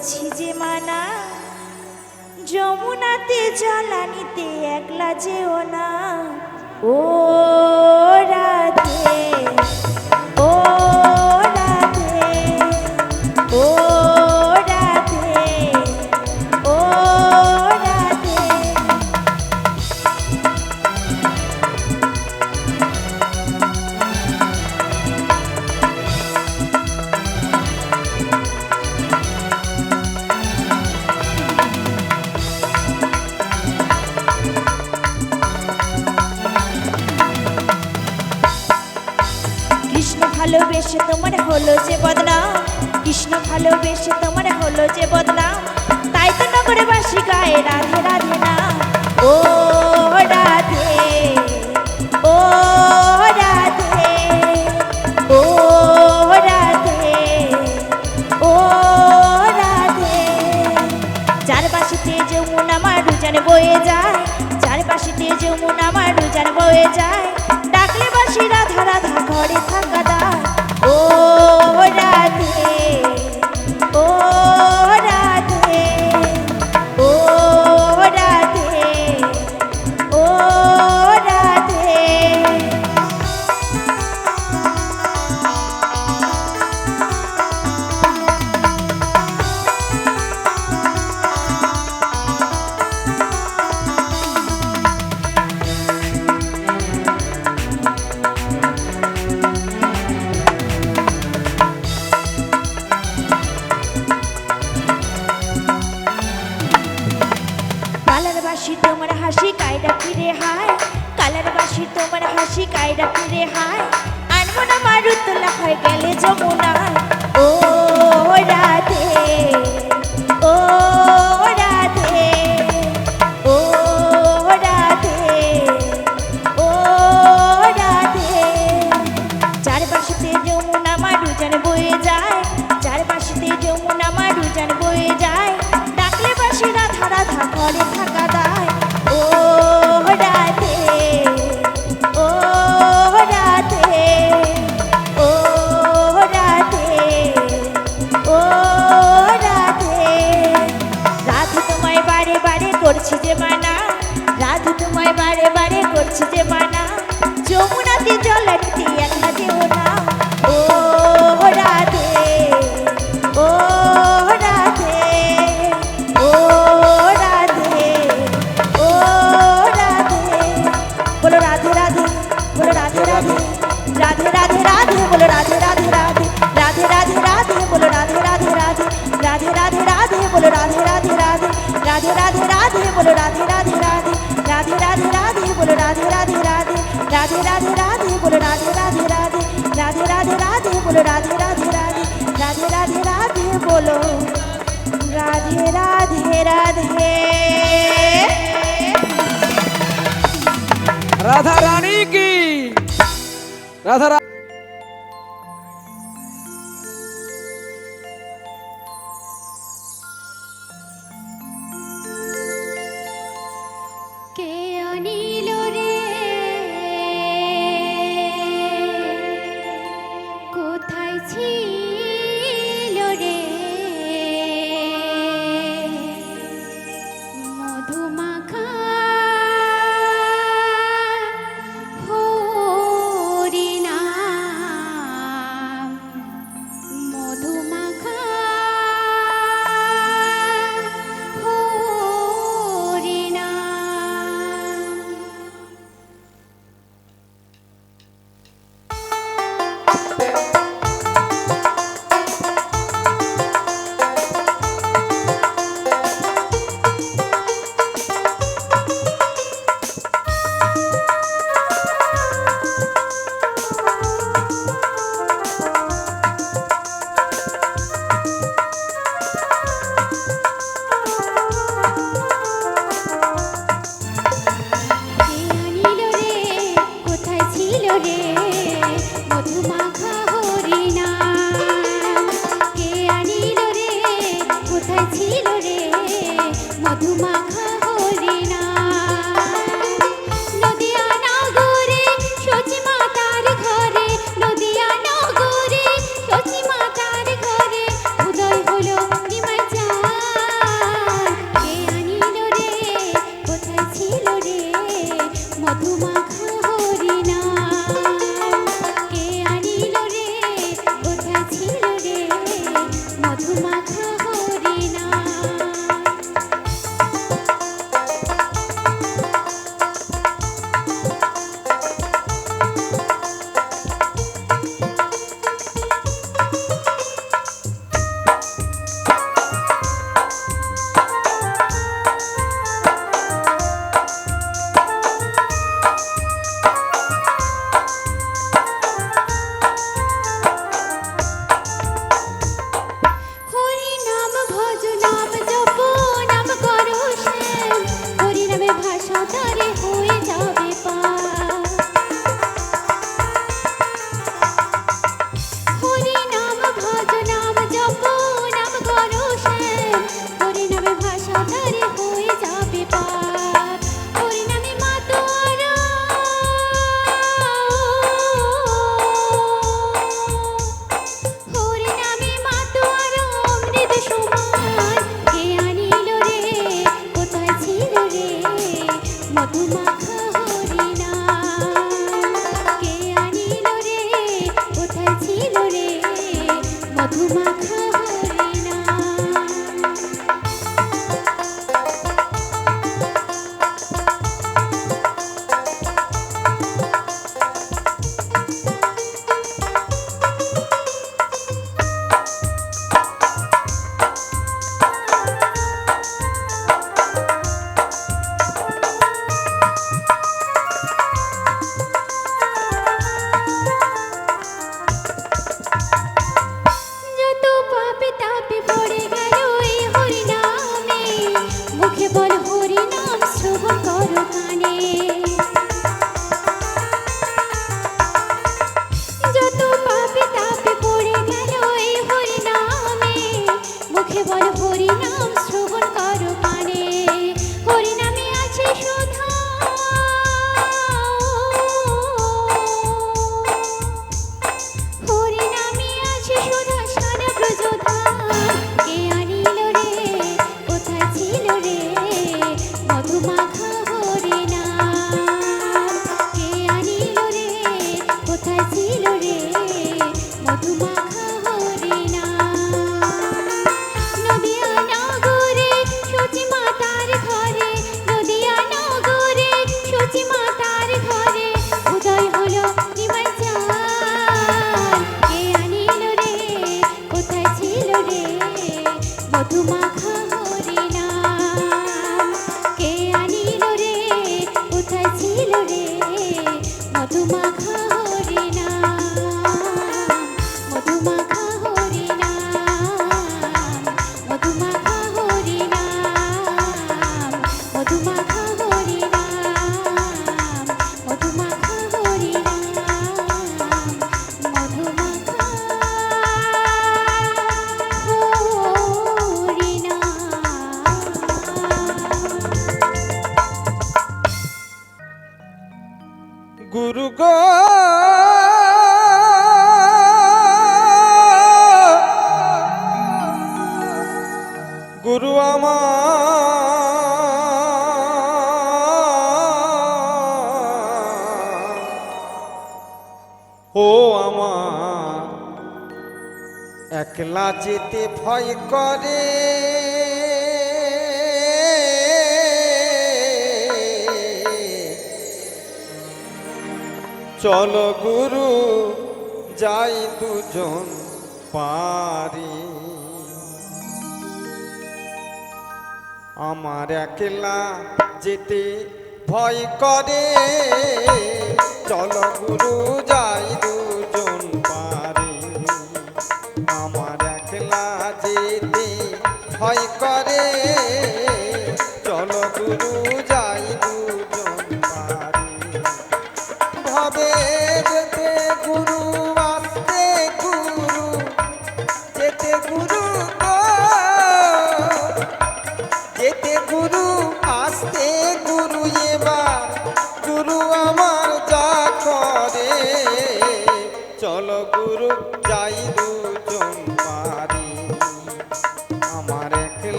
করেছি যে মানা যমুনাতে জ্বালানিতে একলা যেও না। ও बोलो राधे राधे राधे राधे राधे राधे बोलो राधे राधे राधे राधे राधे राधे बोलो राधे राधे राधे राधे राधे राधे बोलो राधे राधे राधे राधे राधे राधे बोलो राधे राधे राधे राधे राधे राधे बोलो राधे राधे राधे राधे राधे राधे बोलो राधे राधे राधे राधे राधे राधे बोलो राधे राधे राधे राधा रानी की राधा O que pode একলা যেতে ভয় করে। চল গুরু, যাই দুজন পারি। আমার একলা যেতে ভয় করে। চল গুরু, যাই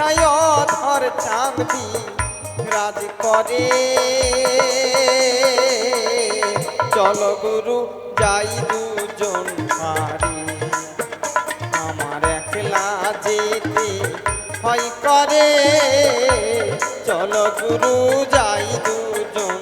সেথায় অধর রাজ বিরাজ করে। চল গুরু, যাই দুজন পারি। আমার একলা যেতে ভয় করে। চল গুরু, যাই দুজন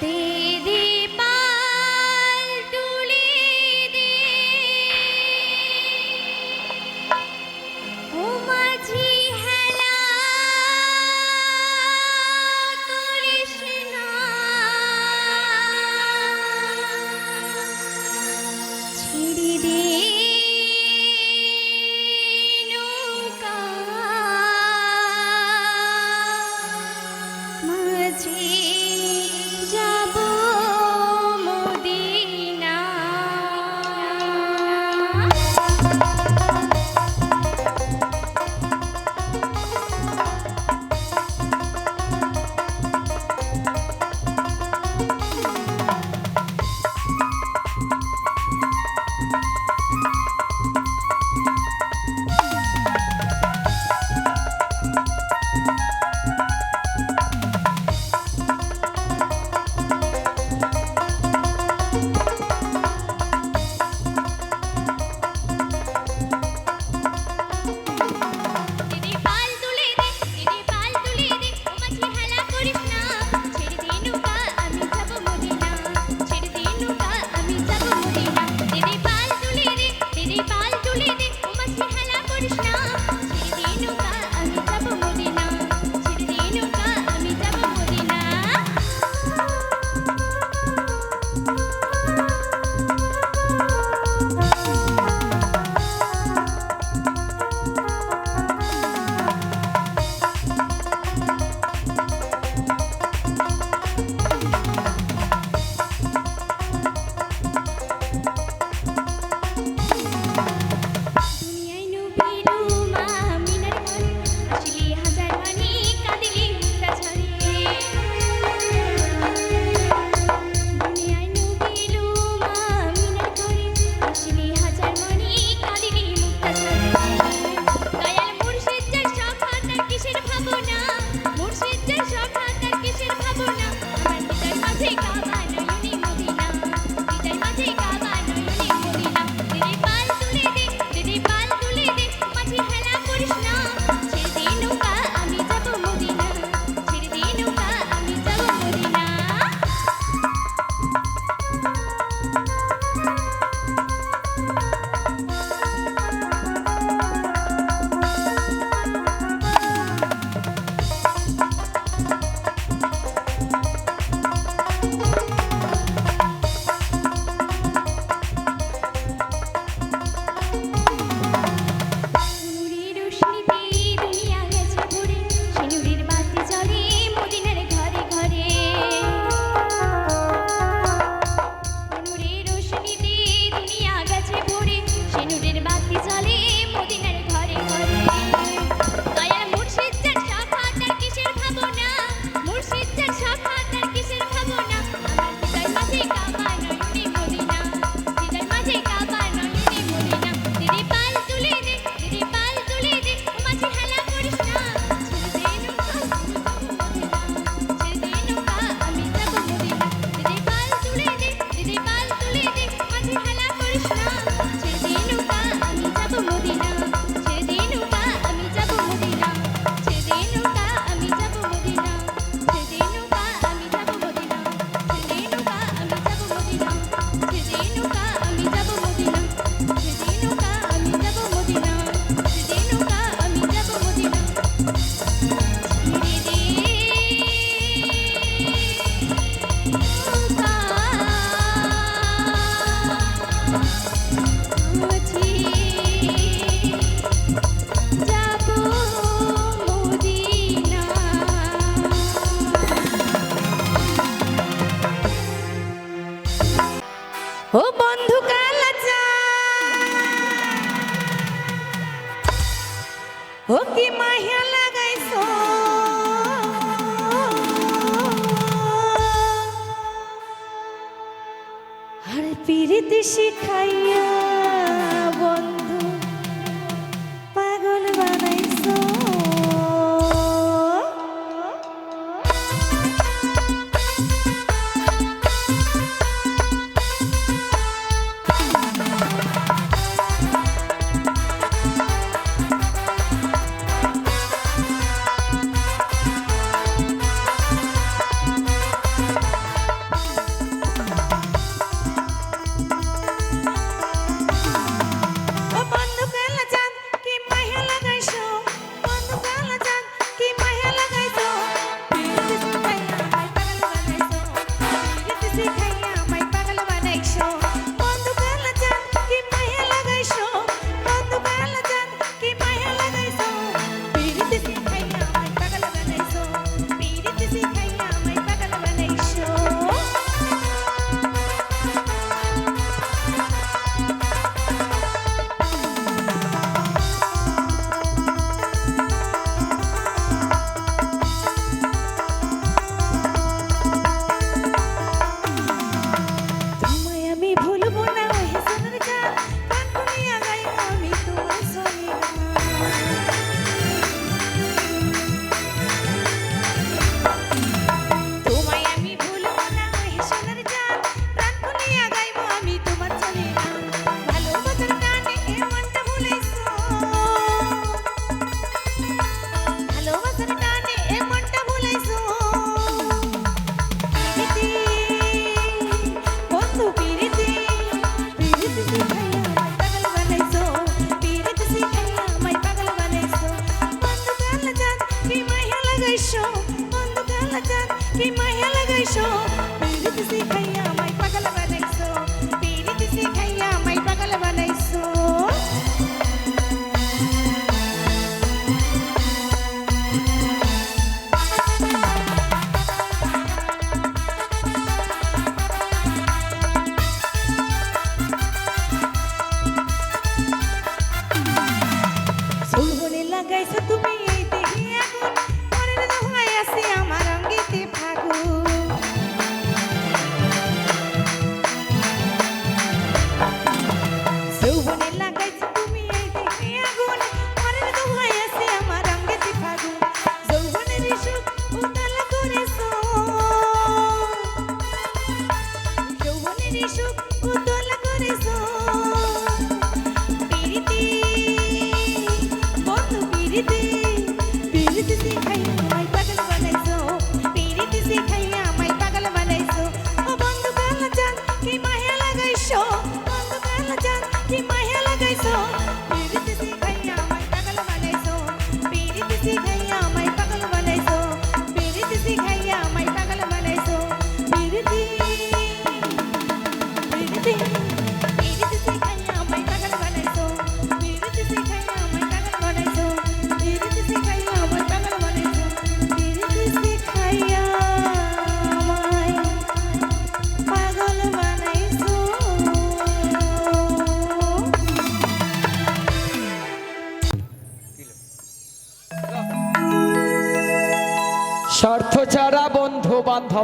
दे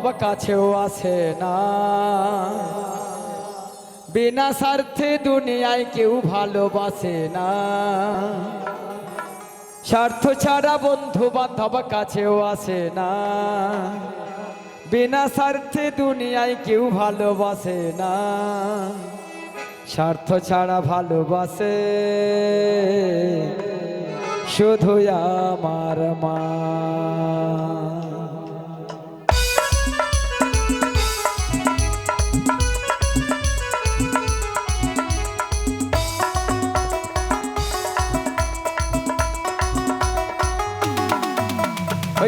বাবা কাছেও আছে না। বিনা স্বার্থে দুনিয়ায় কেউ ভালোবাসে না। স্বার্থ ছাড়া বন্ধু বান্ধব কাছেও আসে না। বিনা স্বার্থে দুনিয়ায় কেউ ভালোবাসে না। স্বার্থ ছাড়া ভালোবাসে শুধু আমার মা।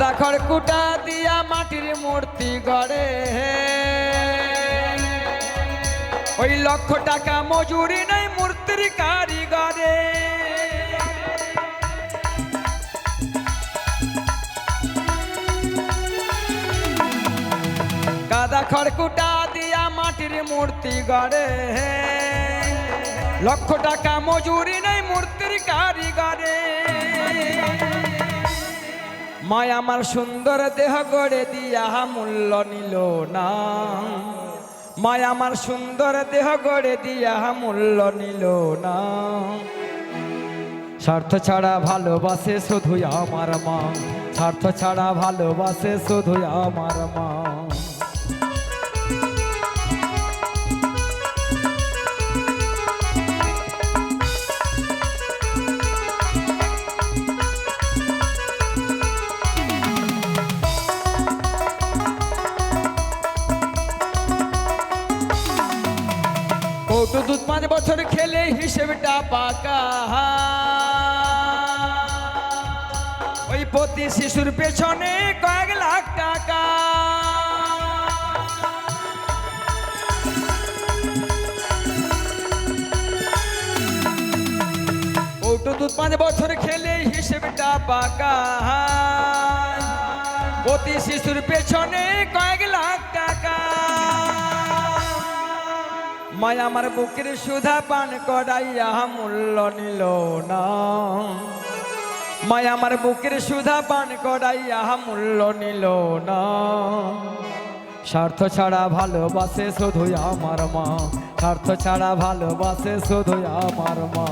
কাদা খড়কুটা দিয়া মাটির মূর্তি গড়ে। ওই লক্ষ টাকা মজুরি নাই মূর্তির কারিগরে। কাদা খড়কুটা দিয়া মাটির মূর্তি গড়ে। লক্ষ টাকা মজুরি নাই মূর্তির কারিগরে। মায় আমার সুন্দর দেহ গড়ে দিয়া মূল্য নিল না। মায় আমার সুন্দর দেহ গড়ে দিয়া মূল্য নিল না। স্বার্থ ছাড়া ভালোবাসে শুধুই আমার মা। স্বার্থ ছাড়া ভালোবাসে শুধুই আমার মা। কৌটো দুধ পাঁচ বছর খেলে হিসেবটা পাকা ওই প্রতি শিশুর পেছনে কয়েক লাখ টাকা। কৌটো পাঁচ বছর খেলে হিসেবটা পাকা প্রতি শিশুর পেছনে কয়েক লাখ টাকা। মায় আমার বুকের সুধা পান করাইয়া মূল্য নিল না। মায় আমার বুকের সুধা পান করাইয়া মূল্য নিল না। স্বার্থ ছাড়া ভালোবাসে শুধুই আমার মা। স্বার্থ ছাড়া ভালোবাসে শুধুই আমার মা।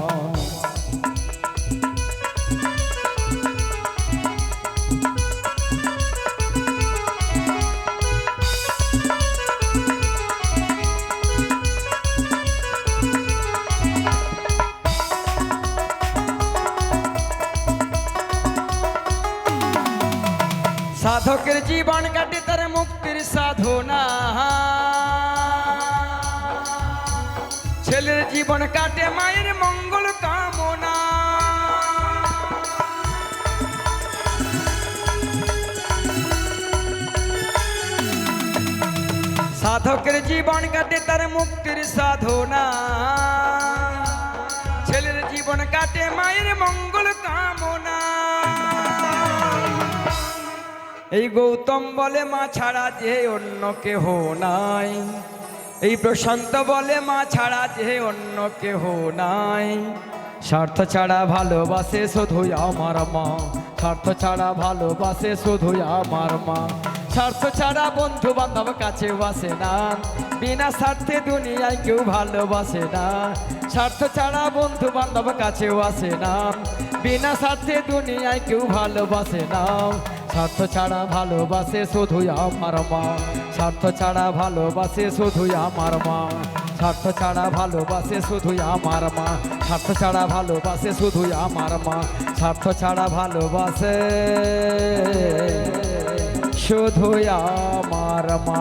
জীবন কাটে তার মুক্তির সাধনা। ছেলের জীবন কাটে মায়ের মঙ্গল কামনা। সাধকের জীবন কাটে তার মুক্তির সাধনা। ছেলের জীবন কাটে মায়ের মঙ্গল কামনা। এই গৌতম বলে, মা ছাড়া যে অন্য কেহ নাই। এই প্রশান্ত বলে, মা ছাড়া যে অন্য কেহ নাই। স্বার্থ ছাড়া ভালোবাসে শুধুই আমার মা। স্বার্থ ছাড়া ভালোবাসে শুধুই আমার মা। স্বার্থ ছাড়া বন্ধু বান্ধব কাছে বাসে না। বিনা স্বার্থে দুনিয়ায় কেউ ভালোবাসে না। স্বার্থ ছাড়া বন্ধু বান্ধব কাছেও বাসে না। বিনা স্বার্থে দুনিয়ায় কেউ ভালোবাসে না। স্বার্থ ছাড়া ভালোবাসে শুধুই আমার মা। স্বার্থ ছাড়া ভালোবাসে শুধুই আমার মা। স্বার্থ ছাড়া ভালোবাসে শুধুই আমার মা। স্বার্থ ছাড়া ভালোবাসে শুধুই আমার মা। স্বার্থ ছাড়া ভালোবাসে শুধুই আমার মা।